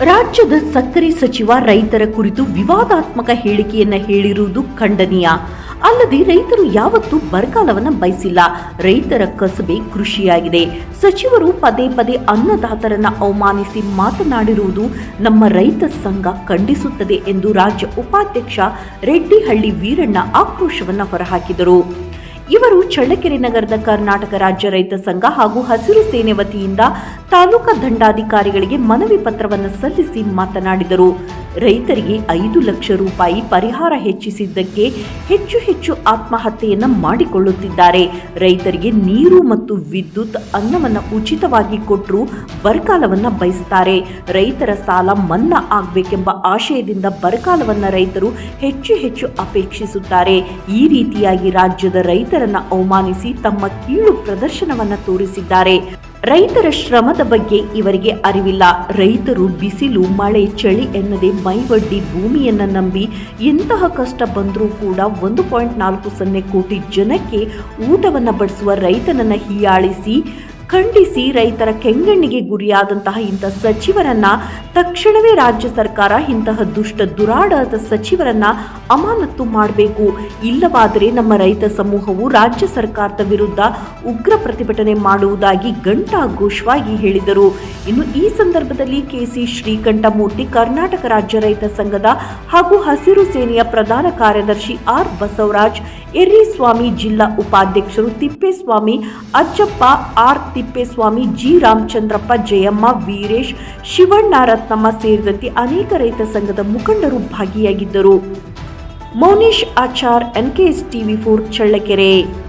ರಾಜ್ಯದ ಸಕ್ಕರೆ ಸಚಿವ ರೈತರ ಕುರಿತು ವಿವಾದಾತ್ಮಕ ಹೇಳಿಕೆಯನ್ನ ಹೇಳಿರುವುದು ಖಂಡನೀಯ. ಅಲ್ಲದೆ ರೈತರು ಯಾವತ್ತೂ ಬರಗಾಲವನ್ನ ಬಯಸಿಲ್ಲ. ರೈತರ ಕಸಬೆ ಕೃಷಿಯಾಗಿದೆ. ಸಚಿವರು ಪದೇ ಪದೇ ಅನ್ನದಾತರನ್ನ ಅವಮಾನಿಸಿ ಮಾತನಾಡಿರುವುದು ನಮ್ಮ ರೈತ ಸಂಘ ಖಂಡಿಸುತ್ತದೆ ಎಂದು ರಾಜ್ಯ ಉಪಾಧ್ಯಕ್ಷ ರೆಡ್ಡಿಹಳ್ಳಿ ವೀರಣ್ಣ ಆಕ್ರೋಶವನ್ನ ಹೊರಹಾಕಿದರು. ಇವರು ಚಳ್ಳಕೆರೆ ನಗರದ ಕರ್ನಾಟಕ ರಾಜ್ಯ ರೈತ ಸಂಘ ಹಾಗೂ ಹಸಿರು ಸೇನೆ ವತಿಯಿಂದ ತಾಲೂಕಾ ದಂಡಾಧಿಕಾರಿಗಳಿಗೆ ಮನವಿ ಪತ್ರವನ್ನು ಸಲ್ಲಿಸಿ ಮಾತನಾಡಿದರು. ರೈತರಿಗೆ ಐದು ಲಕ್ಷ ರೂಪಾಯಿ ಪರಿಹಾರ ಹೆಚ್ಚಿಸಿದ್ದಕ್ಕೆ ಹೆಚ್ಚು ಹೆಚ್ಚು ಆತ್ಮಹತ್ಯೆಯನ್ನ ಮಾಡಿಕೊಳ್ಳುತ್ತಿದ್ದಾರೆ. ರೈತರಿಗೆ ನೀರು ಮತ್ತು ವಿದ್ಯುತ್ ಅನ್ನವನ್ನು ಉಚಿತವಾಗಿ ಕೊಟ್ಟರು ಬರಗಾಲವನ್ನು ಬಯಸ್ತಾರೆ. ರೈತರ ಸಾಲ ಮನ್ನಾ ಆಗಬೇಕೆಂಬ ಆಶಯದಿಂದ ಬರಗಾಲವನ್ನು ರೈತರು ಹೆಚ್ಚು ಹೆಚ್ಚು ಅಪೇಕ್ಷಿಸುತ್ತಾರೆ. ಈ ರೀತಿಯಾಗಿ ರಾಜ್ಯದ ರೈತರನ್ನು ಅವಮಾನಿಸಿ ತಮ್ಮ ಕೀಳು ಪ್ರದರ್ಶನವನ್ನು ತೋರಿಸಿದ್ದಾರೆ. ರೈತರ ಶ್ರಮದ ಬಗ್ಗೆ ಇವರಿಗೆ ಅರಿವಿಲ್ಲ. ರೈತರು ಬಿಸಿಲು, ಮಳೆ, ಚಳಿ ಎನ್ನದೆ ಮೈವಡ್ಡಿ ಭೂಮಿಯನ್ನ ನಂಬಿ ಎಂತಹ ಕಷ್ಟ ಬಂದರೂ ಕೂಡ ಒಂದು ಪಾಯಿಂಟ್ ನಾಲ್ಕು ಸೊನ್ನೆ ಕೋಟಿ ಜನಕ್ಕೆ ಊಟವನ್ನು ಬಡಿಸುವ ರೈತನನ್ನು ಹೀಯಾಳಿಸಿ ಖಂಡಿಸಿ ರೈತರ ಕೆಂಗಣ್ಣಿಗೆ ಗುರಿಯಾದಂತಹ ಇಂಥ ಸಚಿವರನ್ನ ತಕ್ಷಣವೇ ರಾಜ್ಯ ಸರ್ಕಾರ ಇಂತಹ ದುಷ್ಟ ದುರಾಡದ ಸಚಿವರನ್ನ ಅಮಾನತ್ತು ಮಾಡಬೇಕು. ಇಲ್ಲವಾದರೆ ನಮ್ಮ ರೈತ ಸಮೂಹವು ರಾಜ್ಯ ಸರ್ಕಾರದ ವಿರುದ್ಧ ಉಗ್ರ ಪ್ರತಿಭಟನೆ ಮಾಡುವುದಾಗಿ ಘಂಟಾಘೋಷವಾಗಿ ಹೇಳಿದರು. ಇನ್ನು ಈ ಸಂದರ್ಭದಲ್ಲಿ ಕೆಸಿ ಶ್ರೀಕಂಠಮೂರ್ತಿ ಕರ್ನಾಟಕ ರಾಜ್ಯ ರೈತ ಸಂಘದ ಹಾಗೂ ಹಸಿರು ಸೇನೆಯ ಪ್ರಧಾನ ಕಾರ್ಯದರ್ಶಿ ಆರ್ ಬಸವರಾಜ್ ಎರ್ರಿಸ್ವಾಮಿ ಜಿಲ್ಲಾ ಉಪಾಧ್ಯಕ್ಷರು ತಿಪ್ಪೇಸ್ವಾಮಿ, ಅಜ್ಜಪ್ಪ, ಆರ್ ತಿಪ್ಪೇಸ್ವಾಮಿ ಜಿ ರಾಮಚಂದ್ರಪ್ಪ ಜಯಮ್ಮ ವೀರೇಶ್ ಶಿವಣ್ಣ ರತ್ನಮ್ಮ ಸೇರಿದಂತೆ ಅನೇಕ ರೈತ ಸಂಘದ ಮುಖಂಡರು ಭಾಗಿಯಾಗಿದ್ದರು. Mounesh Achar NKS TV four Challakere.